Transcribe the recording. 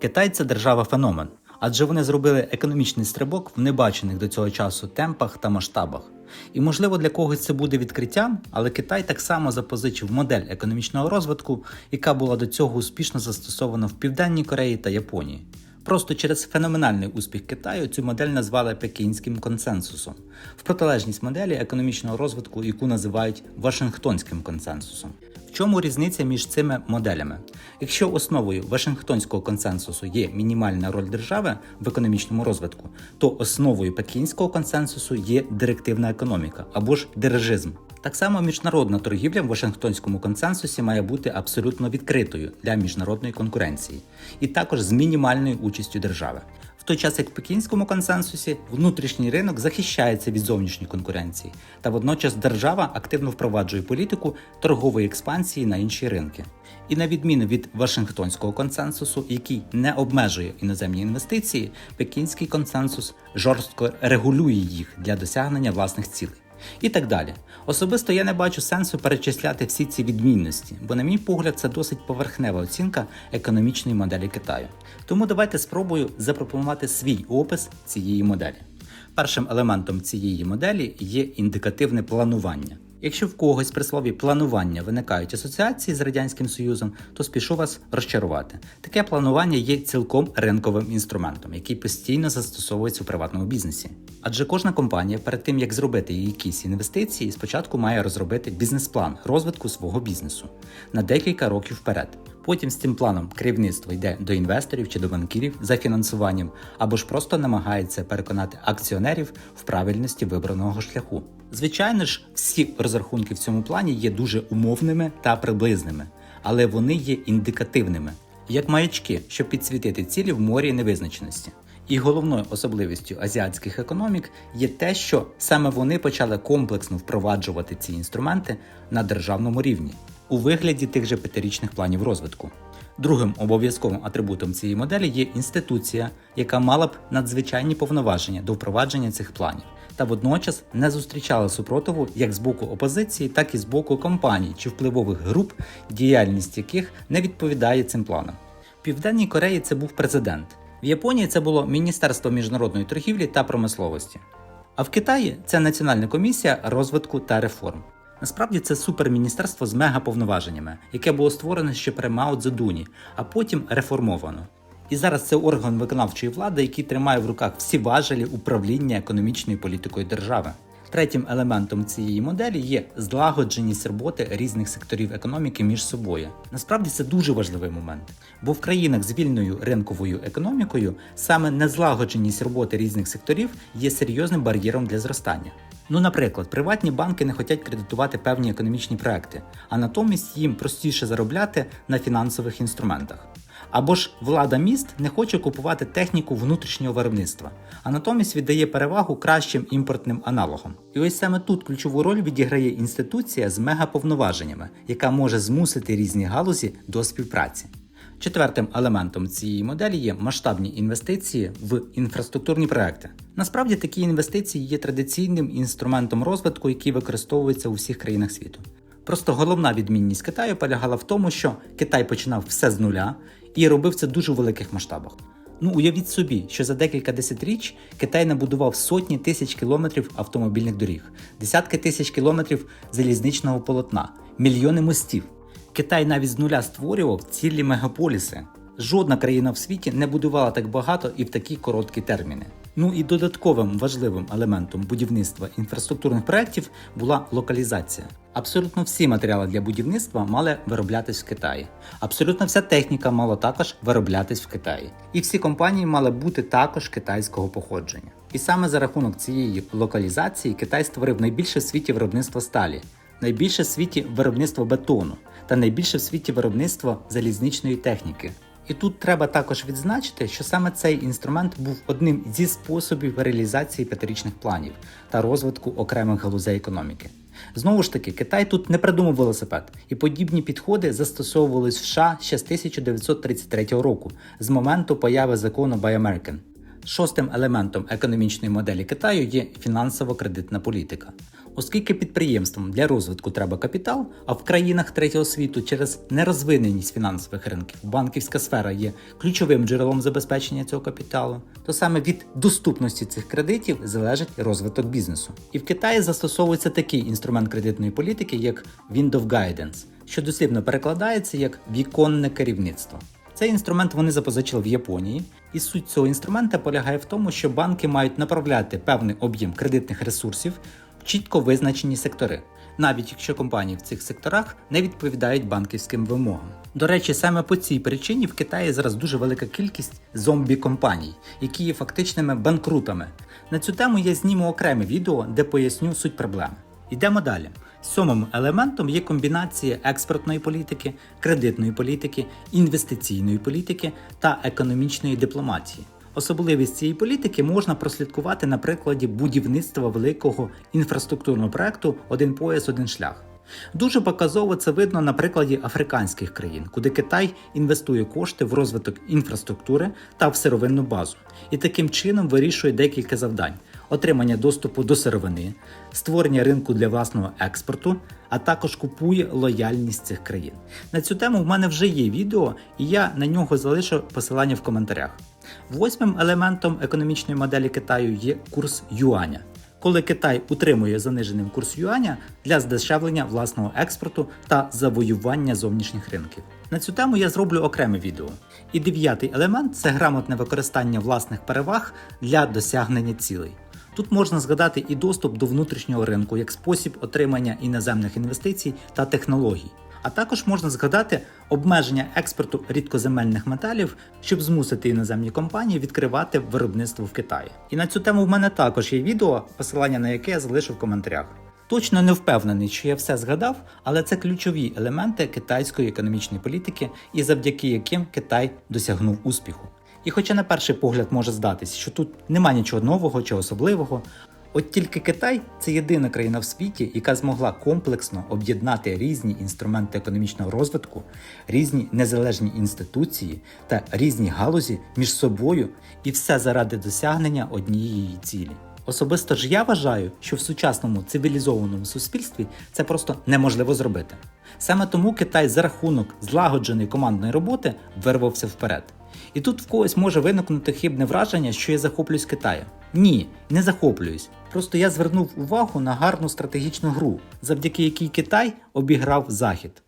Китай це держава феномен, адже вони зробили економічний стрибок в небачених до цього часу темпах та масштабах. І можливо для когось це буде відкриттям, але Китай так само запозичив модель економічного розвитку, яка була до цього успішно застосована в Південній Кореї та Японії. Просто через феноменальний успіх Китаю цю модель назвали пекінським консенсусом, в протилежність моделі економічного розвитку, яку називають Вашингтонським консенсусом. В чому різниця між цими моделями? Якщо основою Вашингтонського консенсусу є мінімальна роль держави в економічному розвитку, то основою пекінського консенсусу є директивна економіка або ж дирижизм. Так само міжнародна торгівля в Вашингтонському консенсусі має бути абсолютно відкритою для міжнародної конкуренції, і також з мінімальною участю держави. Той час як в пекінському консенсусі внутрішній ринок захищається від зовнішньої конкуренції, та водночас держава активно впроваджує політику торгової експансії на інші ринки. І на відміну від Вашингтонського консенсусу, який не обмежує іноземні інвестиції, пекінський консенсус жорстко регулює їх для досягнення власних цілей. І так далі. Особисто я не бачу сенсу перечисляти всі ці відмінності, бо, на мій погляд, це досить поверхнева оцінка економічної моделі Китаю. Тому давайте спробую запропонувати свій опис цієї моделі. Першим елементом цієї моделі є індикативне планування. Якщо в когось при слові планування виникають асоціації з радянським союзом, то спішу вас розчарувати. Таке планування є цілком ринковим інструментом, який постійно застосовується у приватному бізнесі. Адже кожна компанія перед тим як зробити якісь інвестиції, спочатку має розробити бізнес-план розвитку свого бізнесу на декілька років вперед. Потім з цим планом керівництво йде до інвесторів чи до банкірів за фінансуванням, або ж просто намагається переконати акціонерів в правильності вибраного шляху. Звичайно ж, всі розрахунки в цьому плані є дуже умовними та приблизними, але вони є індикативними, як маячки, щоб підсвітити цілі в морі невизначеності. І головною особливістю азіатських економік є те, що саме вони почали комплексно впроваджувати ці інструменти на державному рівні у вигляді тих же п'ятирічних планів розвитку. Другим обов'язковим атрибутом цієї моделі є інституція, яка мала б надзвичайні повноваження до впровадження цих планів, та водночас не зустрічала супротиву як з боку опозиції, так і з боку компаній чи впливових груп, діяльність яких не відповідає цим планам. В Південній Кореї це був президент. В Японії це було Міністерство міжнародної торгівлі та промисловості. А в Китаї це Національна комісія розвитку та реформ. Насправді це суперміністерство з мегаповноваженнями, яке було створене ще при Мао Цзедуні, а потім реформовано. І зараз це орган виконавчої влади, який тримає в руках всі важелі управління економічною політикою держави. Третім елементом цієї моделі є злагодженість роботи різних секторів економіки між собою. Насправді це дуже важливий момент, бо в країнах з вільною ринковою економікою саме незлагодженість роботи різних секторів є серйозним бар'єром для зростання. Ну, наприклад, приватні банки не хочуть кредитувати певні економічні проекти, а натомість їм простіше заробляти на фінансових інструментах. Або ж влада міст не хоче купувати техніку внутрішнього виробництва, а натомість віддає перевагу кращим імпортним аналогам. І ось саме тут ключову роль відіграє інституція з мегаповноваженнями, яка може змусити різні галузі до співпраці. Четвертим елементом цієї моделі є масштабні інвестиції в інфраструктурні проекти. Насправді такі інвестиції є традиційним інструментом розвитку, який використовується у всіх країнах світу. Просто головна відмінність Китаю полягала в тому, що Китай починав все з нуля і робив це в дуже великих масштабах. Ну уявіть собі, що за декілька десятиріч Китай набудував сотні тисяч кілометрів автомобільних доріг, десятки тисяч кілометрів залізничного полотна, мільйони мостів. Китай навіть з нуля створював цілі мегаполіси. Жодна країна в світі не будувала так багато і в такі короткі терміни. Ну і додатковим важливим елементом будівництва інфраструктурних проєктів була локалізація. Абсолютно всі матеріали для будівництва мали вироблятись в Китаї. Абсолютно вся техніка мала також вироблятись в Китаї. І всі компанії мали бути також китайського походження. І саме за рахунок цієї локалізації Китай створив найбільше в світі виробництво сталі, найбільше в світі виробництво бетону та найбільше в світі виробництво залізничної техніки. І тут треба також відзначити, що саме цей інструмент був одним зі способів реалізації п'ятирічних планів та розвитку окремих галузей економіки. Знову ж таки, Китай тут не придумав велосипед, і подібні підходи застосовувались в США ще з 1933 року, з моменту появи закону Buy American. Шостим елементом економічної моделі Китаю є фінансово-кредитна політика. Оскільки підприємствам для розвитку треба капітал, а в країнах третього світу через нерозвиненість фінансових ринків банківська сфера є ключовим джерелом забезпечення цього капіталу, то саме від доступності цих кредитів залежить розвиток бізнесу. І в Китаї застосовується такий інструмент кредитної політики, як Window Guidance, що дослівно перекладається як віконне керівництво. Цей інструмент вони запозичили в Японії, і суть цього інструмента полягає в тому, що банки мають направляти певний об'єм кредитних ресурсів чітко визначені сектори, навіть якщо компанії в цих секторах не відповідають банківським вимогам. До речі, саме по цій причині в Китаї зараз дуже велика кількість зомбі-компаній, які є фактичними банкрутами. На цю тему я зніму окреме відео, де поясню суть проблеми. Йдемо далі. Сьомим елементом є комбінація експортної політики, кредитної політики, інвестиційної політики та економічної дипломатії. Особливість цієї політики можна прослідкувати на прикладі будівництва великого інфраструктурного проекту Один пояс, один шлях. Дуже показово це видно на прикладі африканських країн, куди Китай інвестує кошти в розвиток інфраструктури та в сировинну базу, і таким чином вирішує декілька завдань: отримання доступу до сировини, створення ринку для власного експорту, а також купує лояльність цих країн. На цю тему в мене вже є відео, і я на нього залишу посилання в коментарях. Восьмим елементом економічної моделі Китаю є курс юаня. Коли Китай утримує заниженим курс юаня для здешевлення власного експорту та завоювання зовнішніх ринків. На цю тему я зроблю окреме відео. І дев'ятий елемент це грамотне використання власних переваг для досягнення цілей. Тут можна згадати і доступ до внутрішнього ринку як спосіб отримання іноземних інвестицій та технологій. А також можна згадати обмеження експорту рідкоземельних металів, щоб змусити іноземні компанії відкривати виробництво в Китаї. І на цю тему в мене також є відео, посилання на яке я залишу в коментарях. Точно не впевнений, що я все згадав, але це ключові елементи китайської економічної політики, і завдяки яким Китай досягнув успіху. І хоча на перший погляд може здатись, що тут нема нічого нового чи особливого, От тільки Китай це єдина країна в світі, яка змогла комплексно об'єднати різні інструменти економічного розвитку, різні незалежні інституції та різні галузі між собою, і все заради досягнення однієї цілі. Особисто ж я вважаю, що в сучасному цивілізованому суспільстві це просто неможливо зробити. Саме тому Китай за рахунок злагодженої командної роботи вирвався вперед. І тут в когось може виникнути хибне враження, що я захоплююсь Китаєм. Ні, не захоплююсь. Просто я звернув увагу на гарну стратегічну гру, завдяки якій Китай обіграв Захід.